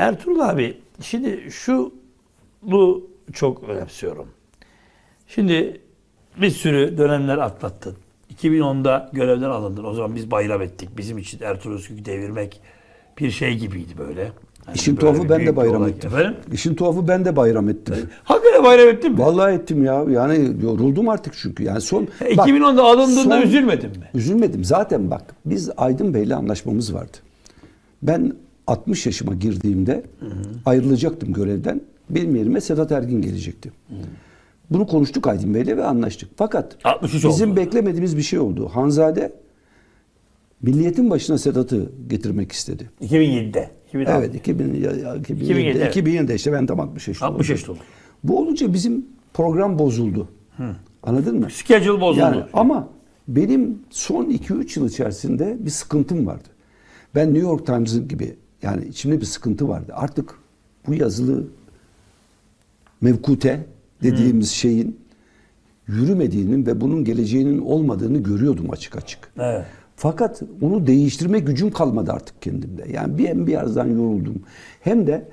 Ertuğrul abi şimdi şu bu çok önemsiyorum. Şimdi bir sürü dönemler atlattın. 2010'da görevden alındın. O zaman biz bayram ettik. Bizim için Ertuğrul Özkük'ü devirmek bir şey gibiydi böyle. Hani İşin tuhafı ben de bayram olay. ettim. Efendim? İşin tuhafı ben de bayram ettim. Hakikaten bayram ettin mi? Vallahi ettim ya. Yani yoruldum artık çünkü. Yani son E, bak, 2010'da alındığında son- üzülmedin mi? Üzülmedim. Zaten bak biz Aydın Bey'le anlaşmamız vardı. Ben 60 yaşıma girdiğimde ayrılacaktım görevden. Benim yerime Sedat Ergin gelecekti. Bunu konuştuk Aydın Bey'le ve anlaştık. Fakat 63 bizim oldu. beklemediğimiz bir şey oldu. Hanzade milliyetin başına Sedat'ı getirmek istedi. 2007'de. 2006. Evet 2000, ya- ya- 2007'de, 2007, evet. 2007'de işte ben tam 60 yaşında 60 oldum. yaşında oldun. Bu olunca bizim program bozuldu. Anladın mı? Schedule bozuldu. Yani ama benim son 2-3 yıl içerisinde bir sıkıntım vardı. Ben New York Times'ın gibi yani içimde bir sıkıntı vardı. Artık bu yazılı mevkute dediğimiz şeyin yürümediğinin ve bunun geleceğinin olmadığını görüyordum açık açık. Evet. Fakat onu değiştirme gücüm kalmadı artık kendimde. Yani bir hem bir yerden yoruldum. Hem de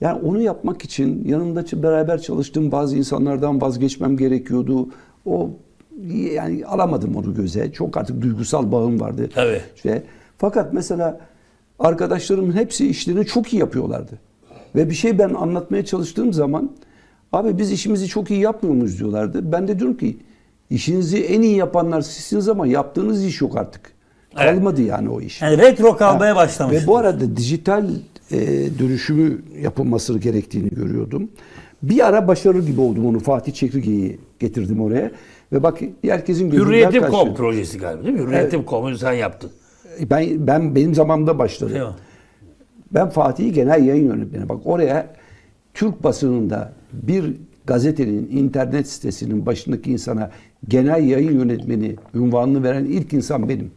yani onu yapmak için yanımda beraber çalıştığım bazı insanlardan vazgeçmem gerekiyordu. O yani alamadım onu göze. Çok artık duygusal bağım vardı. Tabii. İşte, fakat mesela arkadaşlarımın hepsi işlerini çok iyi yapıyorlardı. Ve bir şey ben anlatmaya çalıştığım zaman abi biz işimizi çok iyi yapmıyor muyuz diyorlardı. Ben de diyorum ki işinizi en iyi yapanlar sizsiniz ama yaptığınız iş yok artık. Evet. Kalmadı yani o iş. Yani retro kalmaya başlamış. Ve bu arada dijital e, dönüşümü yapılması gerektiğini görüyordum. Bir ara başarır gibi oldum onu. Fatih Çekirge'yi getirdim oraya. Ve bak herkesin gözünden Hürriyetim kaçtı. Com projesi galiba değil mi? Hürriyetim Com'u sen yaptın. Ben, ben benim zamanımda başladı. Ben Fatih'i genel yayın yönetmeni. Bak oraya Türk basınında bir gazetenin internet sitesinin başındaki insana genel yayın yönetmeni ünvanını veren ilk insan benim.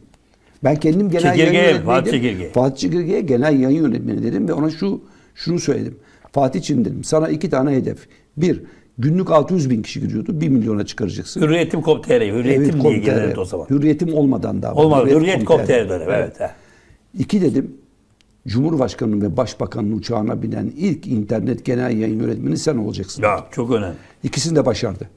Ben kendim genel Çekirge, yayın yönetmeniydim. Fatih Çekirge. Fatih Çekirge'ye genel yayın yönetmeni dedim ve ona şu şunu söyledim. Fatih'ciğim dedim sana iki tane hedef. Bir, günlük 600 bin kişi giriyordu. 1 milyona çıkaracaksın. Hürriyetim Com TR. Hürriyetim diye Com.tr. gelirdi o zaman. Hürriyetim olmadan daha. Olmadı. Hürriyet Com.tr. Com TR dönemi. Evet. he. İki dedim. Cumhurbaşkanının ve başbakanın uçağına binen ilk internet genel yayın yönetmeni sen olacaksın. Ya çok önemli. İkisini de başardı.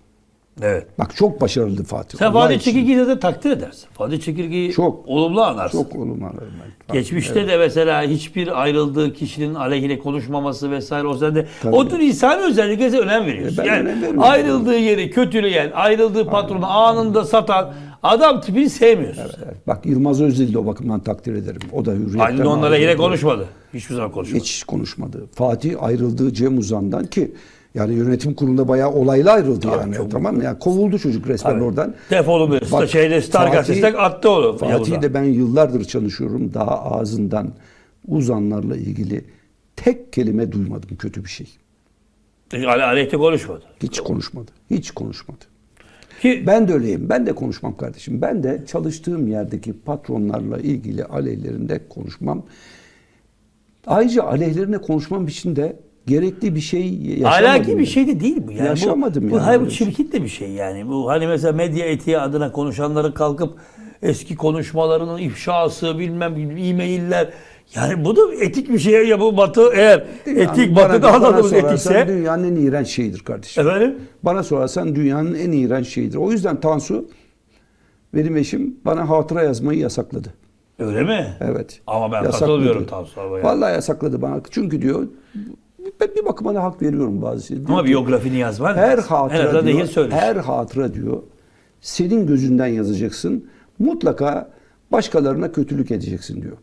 Evet. Bak çok başarılı Fatih. Sen Allah Fatih için. Çekirge'yi de takdir edersin. Fatih Çekirge'yi Çok. olumlu anarsın. Çok olumlu anlarım ben. Geçmişte de mesela hiçbir ayrıldığı kişinin aleyhine konuşmaması vesaire o sende Tabii. o tür insani özelliklere önem veriyorsun. E, ben yani önem ayrıldığı yeri kötüleyen, ayrıldığı patronu anında satan adam tipini sevmiyorsun. sen. Evet, Bak Yılmaz Özdil de o bakımdan takdir ederim. O da hürriyetten Aydın onlara yine konuşmadı. Hiçbir zaman konuşmadı. Hiç konuşmadı. Fatih ayrıldığı Cem Uzan'dan ki yani yönetim kurulunda bayağı olaylı ayrıldı yani. çok- tamam mı? Yani kovuldu çocuk resmen Tabii. oradan. Defolun bir Bak, şeyde Star Gazetesi'nden attı onu. Fatih Yavuz'a. de ben yıllardır çalışıyorum. Daha ağzından uzanlarla ilgili tek kelime duymadım kötü bir şey. Ale- Aleyhte konuşmadı. Hiç konuşmadı. Hiç konuşmadı. Ki Ben de öyleyim. Ben de konuşmam kardeşim. Ben de çalıştığım yerdeki patronlarla ilgili aleyhlerinde konuşmam. Ayrıca aleyhlerine konuşmam için de gerekli bir şey yaşamadım. Ahlaki bir şey de değil bu. Yani Yaşamadım bu, bu, yani hayır, bu öyle bir şey. çirkin de bir şey yani. Bu hani mesela medya etiği adına konuşanların kalkıp eski konuşmalarının ifşası bilmem e-mailler yani bu da etik bir şey ya bu batı eğer Yani etik bana- batıda anladığımız etikse dünyanın en iğrenç şeyidir kardeşim. efendim Bana sorarsan dünyanın en iğrenç şeyidir. O yüzden Tansu benim eşim bana hatıra yazmayı yasakladı. öyle mi? Evet. Ama ben Yasakladı. katılmıyorum Tansu Araba'ya. Vallahi yasakladı bana. Çünkü diyor ben bir bakıma da hak veriyorum bazı. Diyor Ama biyografini yazman her lazım. Hatıra azından diyor, değil her hatıra diyor senin gözünden yazacaksın. Mutlaka başkalarına kötülük edeceksin diyor.